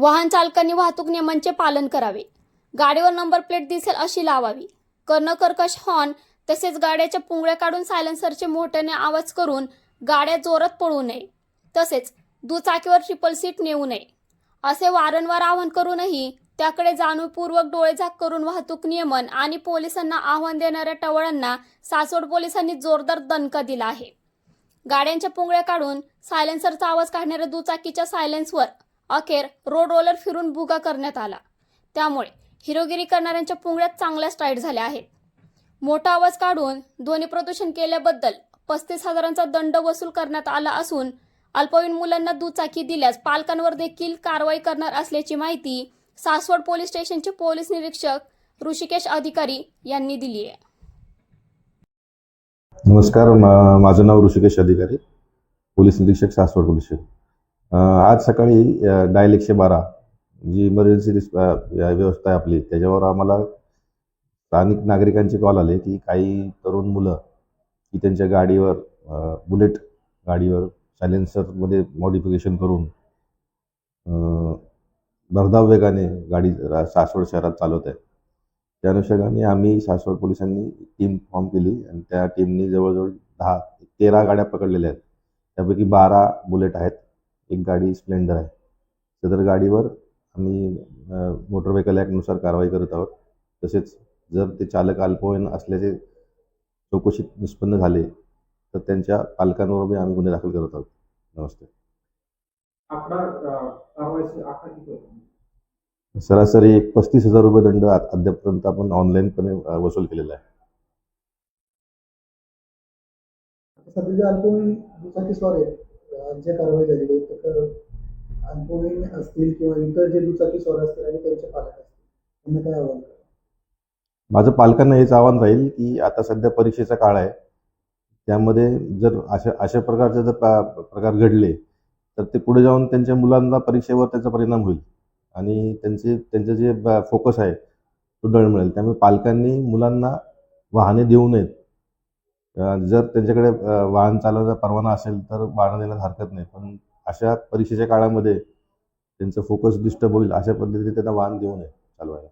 वाहन चालकांनी वाहतूक नियमांचे पालन करावे. गाडीवर नंबर प्लेट दिसेल अशी लावावी. कर्णकर्कश हॉर्न तसेच गाड्याच्या पुंगळ्या काढून सायलेन्सरचे मोठ्याने आवाज करून गाड्या जोरात पळू नये. तसेच दुचाकीवर ट्रिपल सीट नेऊ नये. असे वारंवार आवाहन करूनही त्याकडे जाणीवपूर्वक डोळेझाक करून वाहतूक नियमन आणि पोलिसांना आव्हान देणाऱ्या टवळांना सासवड पोलिसांनी जोरदार दणका दिला आहे. गाड्यांच्या पुंगळ्या काढून सायलेन्सरचा आवाज काढणाऱ्या दुचाकीच्या सायलेन्सवर अखेर रोड रोलर फिरून बुगा करण्यात आला. त्यामुळे हिरोगिरी करणाऱ्यांच्या पुंगळ्यात चांगल्याच टाईट झाल्या आहेत. मोठा आवाज काढून ध्वनी प्रदूषण केल्याबद्दल पस्तीस हजारांचा दंड वसूल करण्यात आला असून अल्पवयीन मुलांना दुचाकी दिल्यास पालकांवर देखील कारवाई करणार असल्याची माहिती सासवड पोलीस स्टेशनचे पोलीस निरीक्षक ऋषिकेश अधिकारी यांनी दिली आहे. नमस्कार माझं नाव ऋषिकेश अधिकारी पोलीस निरीक्षक सासवड पोलीस स्टेशन. आज सकाळी डायल एकशे बारा जी इमर्जन्सी रिस्प या व्यवस्था आहे आपली त्याच्यावर आम्हाला स्थानिक नागरिकांचे कॉल आले की काही तरुण मुलं की त्यांच्या गाडीवर बुलेट गाडीवर सायलेन्सरमध्ये मॉडिफिकेशन करून भरधाव वेगाने गाडी सासवड शहरात चालवत आहे त्या अनुषंगाने आम्ही सासवड पोलिसांनी टीम फॉर्म केली आणि त्या टीमनी जवळजवळ दहा तेरा गाड्या पकडलेल्या आहेत. त्यापैकी बारा बुलेट आहेत. एक गाडी स्प्लेंडर आहे. सदर गाडीवर आम्ही मोटर व्हेकल ॲक्टनुसार कारवाई करत आहोत. तसेच जर ते चालक अल्पवयीन असल्याचे चौकशीत निष्पन्न झाले तर त्यांच्या पालकांवर बी आम्ही गुन्हे दाखल करत आहोत. नमस्ते. सरासरी एक पस्तीस हजार रुपये दंड अद्यापपर्यंत आपण ऑनलाईनपणे वसूल केलेला आहे. सध्या अल्पवयीन दुचाकी स्वार आहेत अं, कारवाई झालेली आहे तर अल्पवयीन असतील किंवा इतर जे दुचाकी स्वर असतील आणि त्यांचे पालक असतील त्यांना काय आव्हान माझं पालकांना हेच आव्हान राहील की आता सध्या परीक्षेचा काळ आहे. त्यामध्ये जर अशा अशा प्रकारचे जर प्रकार घडले तर ते पुढे जाऊन त्यांच्या मुलांना परीक्षेवर त्याचा परिणाम होईल. आणि त्यांचे त्यांचं जे फोकस आहे तो डळमळेल त्यामुळे पालकांनी मुलांना वाहने देऊ नयेत. जर त्यांच्याकडे वाहन चालवण्याचा परवाना असेल तर वाहन देण्यास हरकत नाही. पण अशा परीक्षेच्या काळामध्ये त्यांचं फोकस डिस्टर्ब होईल अशा पद्धतीने त्यांना वाहन देऊ नये चालवायला.